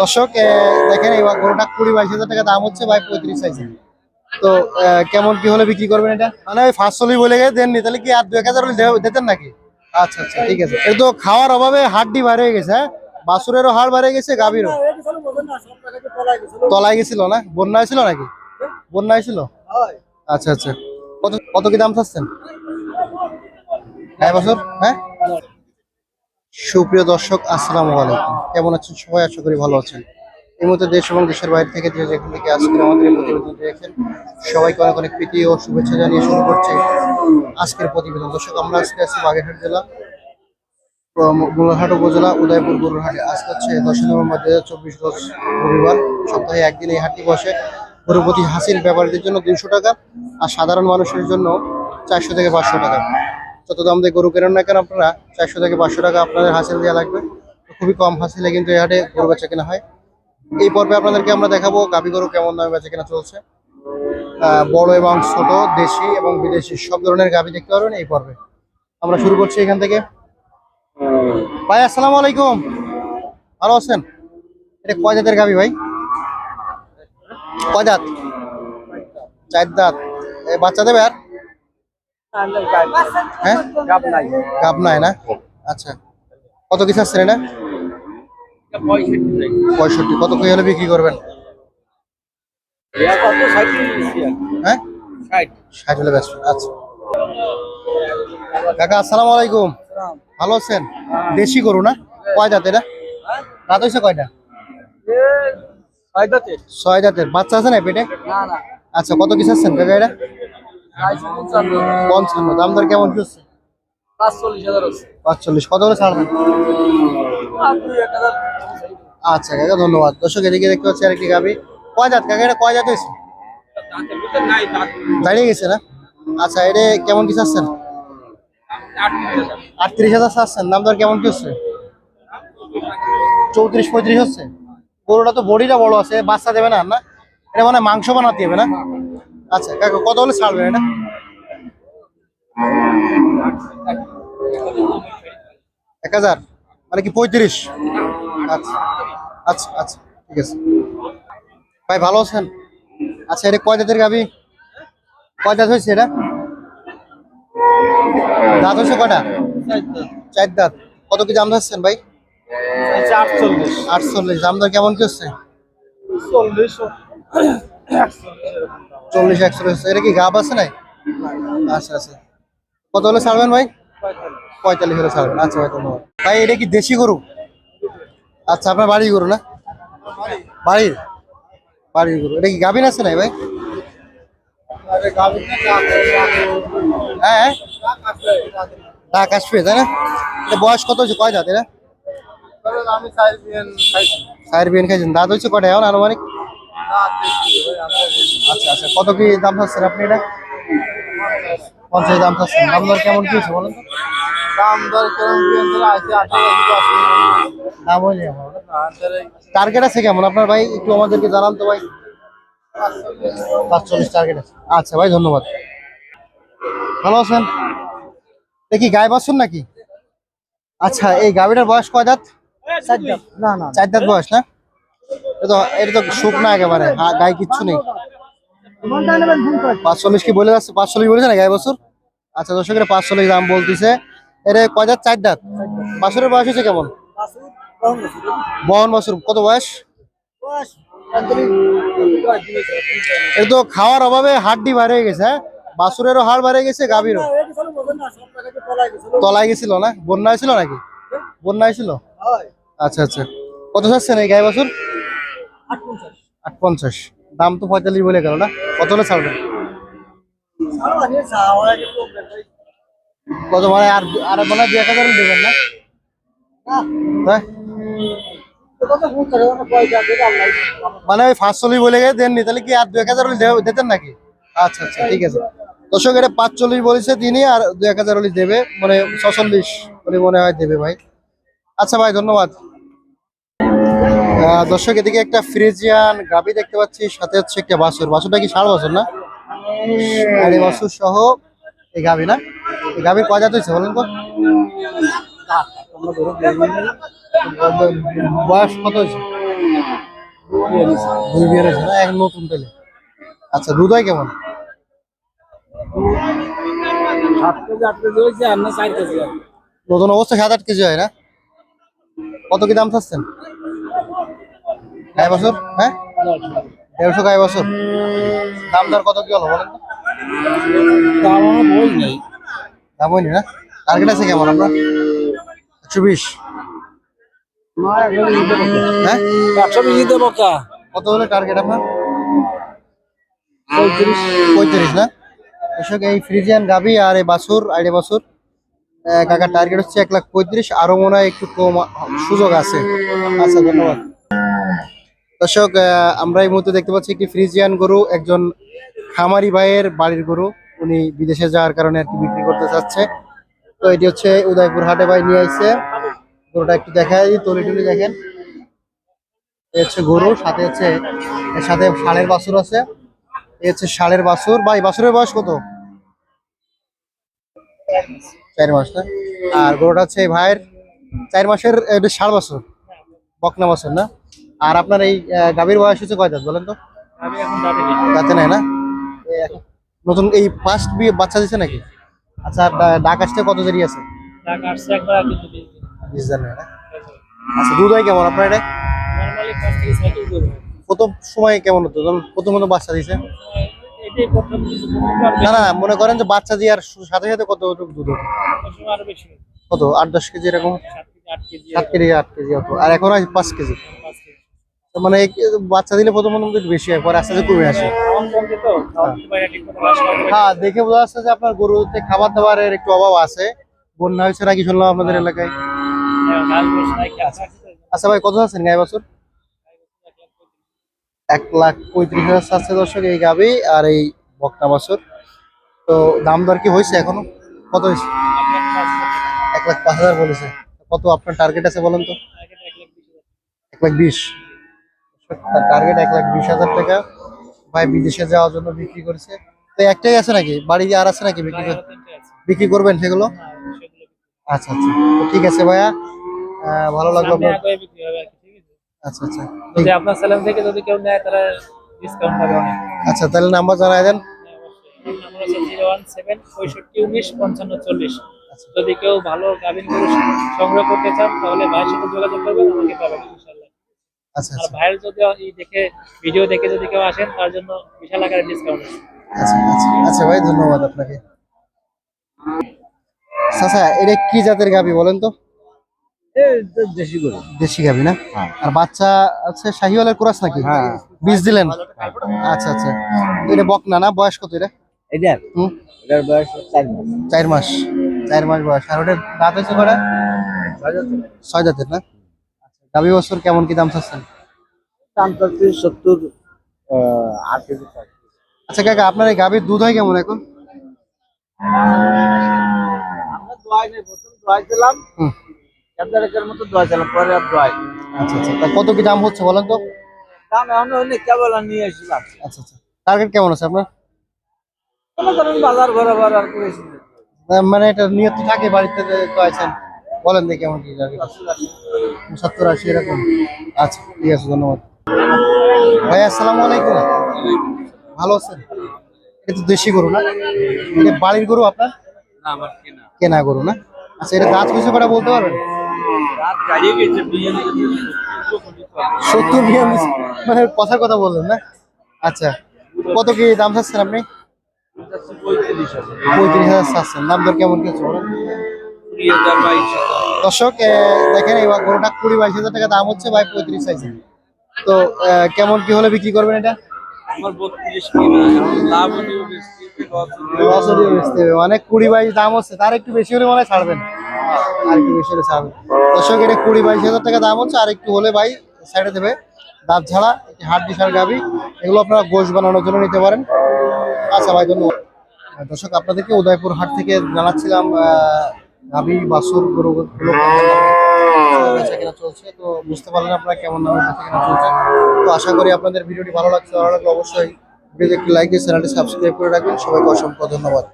দর্শক দেখেন এই গরুটা কুড়ি বাইশ হাজার টাকা দাম হচ্ছে ভাই পঁয়ত্রিশ সাইজে তো কেমন কি হলে বিক্রি করবেন এটা? মানে ওই ফার্স্ট চল্লিশ বলে গেছে দেননি। তাহলে কি আর দু এক হাজার দিতেন নাকি? আচ্ছা আচ্ছা ঠিক আছে। এটা তো খাওয়ার অভাবে হাড্ডি বার হয়ে গেছে হ্যাঁ? বাসুরেরও হাড় বাড়ে গেছে গাভীরও। তলায় গেছিল না? বন্যা হয়েছিল নাকি? বন্যা হয়েছিল আচ্ছা আচ্ছা। কত কত কি দাম চাচ্ছেন? এক বছর হ্যাঁ? সুপ্রিয় দর্শক, আসসালামু আলাইকুম। কেমন আছেন সবাই? আশা করি ভালো আছেন। এই মুহূর্তে দেশ এবং দেশের বাইরে থেকে যে যেখান থেকে আজকে আমাদের এই প্রতিবেদন দেখেন, সবাইকে অনেক অনেক প্রীতি ও শুভেচ্ছা জানিয়ে শুরু করছে আজকের প্রতিবেদন। দর্শক, আমরা আজকে আছি বাগেরহাট জেলা গোলাঘাট উপজেলা, উদয়পুর গরুর হাটে আজকে হচ্ছে দশই নভেম্বর দুই হাজার চব্বিশ দশ রবিবার। সপ্তাহে একদিন এই হাটটি বসে। গরুপতি হাসিল ব্যাপারীদের জন্য দুইশো টাকা আর সাধারণ মানুষের জন্য চারশো থেকে পাঁচশো টাকা। যত দাম দিয়ে গরু কেনেন না কেন আপনারা চারশো থেকে পাঁচশো টাকা আপনাদের হাসিল দেওয়া লাগবে। খুবই কম হাসিলে কিন্তু এই হাটে গরু বেচা কেনা হয়। এই পর্বে আপনাদেরকে আমরা দেখাবো গাভী গরু কেমন দামে বেচা কেনা চলছে। বড় এবং ছোট, দেশি এবং বিদেশি, সব ধরনের গাভী দেখতে পারবেন এই পর্বে। আমরা শুরু করছি এখান থেকে। ভাই, আসসালামু আলাইকুম। ভালো আছেন? এটা কয় গাভী ভাই? কয় দাঁত চার দাঁত। বাচ্চা দেবে আর? হ্যাঁ? গাব নাই। না? আচ্ছা। কত কিছু আসছেন এটা? পঁয়ষট্টি কত কই হলে বিক্রি করবেন? হ্যাঁ? ষাট। হলে ব্যস্ত আচ্ছা। কাকা আসসালামু আলাইকুম। ভালো আছেন? দেশি গরু না? কয় দাঁত এটা? রাত হয়েছে কয়টা? ছয় দাঁতের। বাচ্চা আছে না পেটে? আচ্ছা কত কিছু আসছেন কাকা এটা? পঞ্চান্ন। দাম দর কেমন কি হচ্ছে? পাঁচচল্লিশ কত করে ছাড়বেন? আচ্ছা কাকা ধন্যবাদ। দর্শক এদিকে দেখতে পাচ্ছি আরেকটি গাবি কয় দাঁত কাকা? এটা কয় হয়েছে? দাঁড়িয়ে গেছে না? আচ্ছা এটা কেমন কি চাচ্ছেন? আটত্রিশ হাজার চাচ্ছেন। দাম দর কেমন কি হচ্ছে? চৌত্রিশ পঁয়ত্রিশ হচ্ছে। গরুটা তো বডিটা বড় আছে বাচ্চা দেবে না না? এটা মানে মাংস বানাতে হবে না? আচ্ছা কাকা কত হলে ছাড়বেন এটা? এক হাজার? মানে কি পঁয়ত্রিশ? আচ্ছা আচ্ছা আচ্ছা ঠিক আছে। ভাই ভালো আছেন? আচ্ছা এটা কয় জাতের গাবি কয় জাত হয়েছে এটা? দাঁত হয়েছে কয়টা? চার দাঁত। কত কি দাম ধরছেন ভাই? আটচল্লিশ। দাম দর কেমন কি হচ্ছে? চল্লিশ একচল্লিশ এটা কি গাব আছে নাই? আচ্ছা আচ্ছা। কত হলে ছাড়বেন ভাই? পঁয়তাল্লিশ হলে ছাড়বেন। আচ্ছা ভাই ধন্যবাদ। ভাই এটা কি দেশি গরু? আচ্ছা আপনার বাড়ির গরু না? বাড়ির? বাড়ির গরু। এটা কি গাভিন আছে নাই ভাই? হ্যাঁ ডাক আসবে তাই না? এটা বয়স কত হচ্ছে কয় দাঁত এটা? সাইড বিয়ান খাইছেন। দাঁত হচ্ছে কটা এখন আনুমানিক? আচ্ছা আচ্ছা। কত কি দাম চাচ্ছেন আপনি এটা? পঞ্চাশ দাম চাচ্ছেন দাম দর কেমন কি হচ্ছে বলেন দাম দর কেমন কি আছে? দাম হয়নি টার্গেট আছে কেমন আপনার ভাই? একটু আমাদেরকে জানান তো ভাই। পাঁচচল্লিশ টার্গেট আছে। আচ্ছা ভাই ধন্যবাদ। ভালো আছেন? দেখি গায়ে বাসুন নাকি? আচ্ছা এই গাড়িটার বয়স কয় দাঁত। না না চার দাঁত বয়স না? এটা তো একেবারে। গায়ে কিচ্ছু নেই। কি বলে যাচ্ছে? বলেছে না বছর? আচ্ছা দাম বলতেছে। কয় চার বয়স হচ্ছে কেমন? বহন কত বয়স? তো খাওয়ার অভাবে হাড্ডি বার গেছে হ্যাঁ? হাড় হয়ে গেছে, গাভীরও। তলায় গেছিল না? বন্যা হয়েছিল নাকি? বন্যা হয়েছিল আচ্ছা আচ্ছা। কত চাচ্ছেন এই গায়ে বছর আট পঞ্চাশ দাম তো পঁয়তাল্লিশ বলে গেল না? কত হলে ছাড়বেন কত মানে আর আর মনে হয় দু এক হাজার দেবেন না? মানে ওই পাঁচচল্লিশ বলে গেছে দেননি, তাহলে কি আর দু এক হাজার দিতেন নাকি? আচ্ছা আচ্ছা ঠিক আছে। দর্শক, এটা পাঁচচল্লিশ বলেছে তিনি, আর দু এক হাজার দেবে মানে ছচল্লিশ বলে মনে হয় দেবে ভাই। আচ্ছা ভাই, ধন্যবাদ। দর্শক এদিকে একটা ফ্রিজিয়ান গাবি দেখতে পাচ্ছি সাথে হচ্ছে একটা বাছুর বাছুরটা কি ষাট বছর না? সাড়ে বছর সহ এই গাবি না? এই গাবির কয় জাত হয়েছে বলেন তো? বয়স কত হয়েছে? দুই বিয়ের হয়েছে না? এক নতুন পেলে। আচ্ছা দুধ হয় কেমন? নতুন অবস্থা সাত আট কেজি হয় না? কত কি দাম চাচ্ছেন? গায়ে বছর? হ্যাঁ? দেড়শো গায়ে বছর? দাম দর কত কি হলো বলেন দাম আমার বই নেই। দাম হয়নি না? টার্গেট আছে কেমন আপনার? একশো বিশ হ্যাঁ? একশো বেশি কত হলো টার্গেট আপনার? পঁয়ত্রিশ। পঁয়ত্রিশ না? কৃষক এই ফ্রিজিয়ান গাবি আর এই বাছুর আইডে বাছুর আহ, কাকার টার্গেট হচ্ছে এক লাখ পঁয়ত্রিশ। আরও মনে হয় একটু কম সুযোগ আছে। আচ্ছা ধন্যবাদ। দর্শক আমরা এই মুহূর্তে দেখতে পাচ্ছি একটি ফ্রিজিয়ান গরু, একজন খামারি ভাইয়ের বাড়ির গরু। উনি বিদেশে যাওয়ার কারণে আর কি বিক্রি করতে চাচ্ছে। তো এটি হচ্ছে উদয়পুর হাটে ভাই নিয়ে আসছে গরুটা একটু দেখাই, তলি টলি দেখেন। এই হচ্ছে গরু, সাথে হচ্ছে, এর সাথে ষাঁড়ের বাছুর আছে। এ হচ্ছে ষাঁড়ের বাছুর। ভাই, বাছুরের বয়স কত? চার মাস, না? আর গরুটা হচ্ছে ভাইয়ের চার মাসের ষাঁড় বাছুর। বকনা বাছুর, না? আর আপনার এই গাভীর বয়স হচ্ছে কয় দাঁত বলেন তো? দাঁতে নাই। না? নতুন এই ফার্স্ট বিয়ে বাচ্চা দিছে নাকি? আচ্ছা ডাক আসতে কত দেরি আছে? বিশ দিন। না? আচ্ছা দুধ হয় কেমন আপনার এটা? প্রথম সময় কেমন হতো? যখন প্রথম প্রথম বাচ্চা দিছে। না না মনে করেন যে বাচ্চা দিয়ে আর সাথে সাথে কত দুধ হতো। কত আট দশ কেজি এরকম? সাত কেজি আট কেজি। কেজি আর এখন হয় পাঁচ কেজি। মানে বাচ্চা দিলে প্রথম প্রথম একটু বেশি হয়, পরে আস্তে আস্তে কমে আসে। হ্যাঁ দেখে বোঝা যাচ্ছে যে আপনার গরুতে খাবার দাবারের একটু অভাব আছে। বন্যা হয়েছে নাকি শুনলাম আপনাদের এলাকায়? আচ্ছা ভাই, কত আছেন গাই বছর? এক লাখ পঁয়ত্রিশ হাজার চাচ্ছে দর্শক এই গাবি আর এই বকনা বছর। তো দাম দর কি হয়েছে এখনও? কত হয়েছে? এক লাখ পাঁচ হাজার বলেছে। কত আপনার টার্গেট আছে বলেন তো? এক লাখ বিশ। তার টার্গেট এক লাখ বিশ হাজার টাকা ভাই বিদেশে যাওয়ার জন্য বিক্রি করেছে। তো একটাই আছে নাকি? বাড়ি আর আছে নাকি বিক্রি। বিক্রি করবেন সেগুলো? আচ্ছা আচ্ছা। ঠিক আছে ভাইয়া। ভালো লাগল? আচ্ছা আচ্ছা। যদি আপনার চ্যানেল থেকে যদি কেউ নেয় তাহলে ডিসকাউন্ট পাবে অনেক। আচ্ছা তাহলে নাম্বার জানাই দেন। নাম্বার হচ্ছে জিরো ওয়ান সেভেন পঁয়ষট্টি উনিশ পঞ্চান্ন চল্লিশ। যদি কেউ ভালো গাভিন সংগ্রহ করতে চান তাহলে ভাইয়ের সাথে যোগাযোগ করবেন আমাকে পাবেন ইনশাল্লাহ আচ্ছা আর আচ্ছা। ভাইয়ের যদি এই দেখে ভিডিও দেখে যদি কেউ আসেন তার জন্য বিশাল আকারের ডিসকাউন্ট আচ্ছা আচ্ছা। আচ্ছা ভাই ধন্যবাদ আপনাকে। আচ্ছা এটা কি জাতের গাবি বলেন তো? দেশি গরু। দেশি গাবি না? আর বাচ্চা আছে শাহিওয়ালের ক্রস নাকি? বীজ দিলেন? আচ্ছা আচ্ছা। এটা বকনা না? বয়স কত এটা? এটার হুম? এটার বয়স চার মাস। চার মাস। চার মাস বয়স। আর ওটা দাঁত হয়েছে কটা? ছয় দাঁতের না? আচ্ছা গাবি বছর কেমন কি দাম চাচ্ছেন? দাম চাচ্ছি সত্তর আট কেজি আচ্ছা কাকা আপনার এই গাবির দুধ হয় কেমন এখন? আমরা দোয়াই নেই প্রথম দোয়াই দিলাম। হুম। এক মতো দোয়াই দিলাম পরে আর দোয়াই। আচ্ছা আচ্ছা তা কত কি দাম হচ্ছে বলেন তো? দাম এখন কেবল নিয়ে এসেছিলাম আচ্ছা আচ্ছা টার্গেট কেমন আছে আপনার? মনে বাজার আর মানে এটা নিয়ত তো থাকে বাড়িতে তো আছেন বলেন দেখি কেমন কি সত্তর আশি এরকম। আচ্ছা ঠিক আছে ধন্যবাদ। ভাই আসসালামু আলাইকুম। ভালো আছেন? এটা তো দেশি গরু না? এটা বাড়ির গরু আপনার? কেনা। গরু না? আচ্ছা এটা দাঁত কিছু করে বলতে পারবেন? সত্তর বিয়াল্লিশ মানে কথার কথা বললেন না? আচ্ছা কত কি দাম চাচ্ছেন আপনি? পঁয়ত্রিশ হাজার। চাচ্ছেন। দাম দর কেমন কি আছে দর্শক দেখেন এই গরুটা কুড়ি বাইশ হাজার টাকা দাম হচ্ছে ভাই পঁয়ত্রিশ চাইছে তো কেমন কি হলে বিক্রি করবেন এটা। মানে কুড়ি বাইশ দাম হচ্ছে তার একটু বেশি হলে মনে ছাড়বেন। আর একটু বেশি হলে ছাড়বেন। দর্শক এটা কুড়ি বাইশ হাজার টাকা দাম হচ্ছে আর একটু হলে ভাই সাইডে দেবে দাঁত একটি হাট দিশার গাবি এগুলো আপনারা গোশ বানানোর জন্য নিতে পারেন। আচ্ছা ভাই ধন্যবাদ। দর্শক আপনাদেরকে উদয়পুর হাট থেকে জানাচ্ছিলাম আহ, গাবি বাসুর গরুগুলো কেনা চলছে? তো বুঝতে পারলেন আপনারা কেমন দামে কেনা চলছে। তো আশা করি আপনাদের ভিডিওটি ভালো লাগছে ভালো লাগলে অবশ্যই ভিডিওতে একটি লাইক দিয়ে চ্যানেলটি সাবস্ক্রাইব করে রাখবেন। সবাইকে অসংখ্য ধন্যবাদ।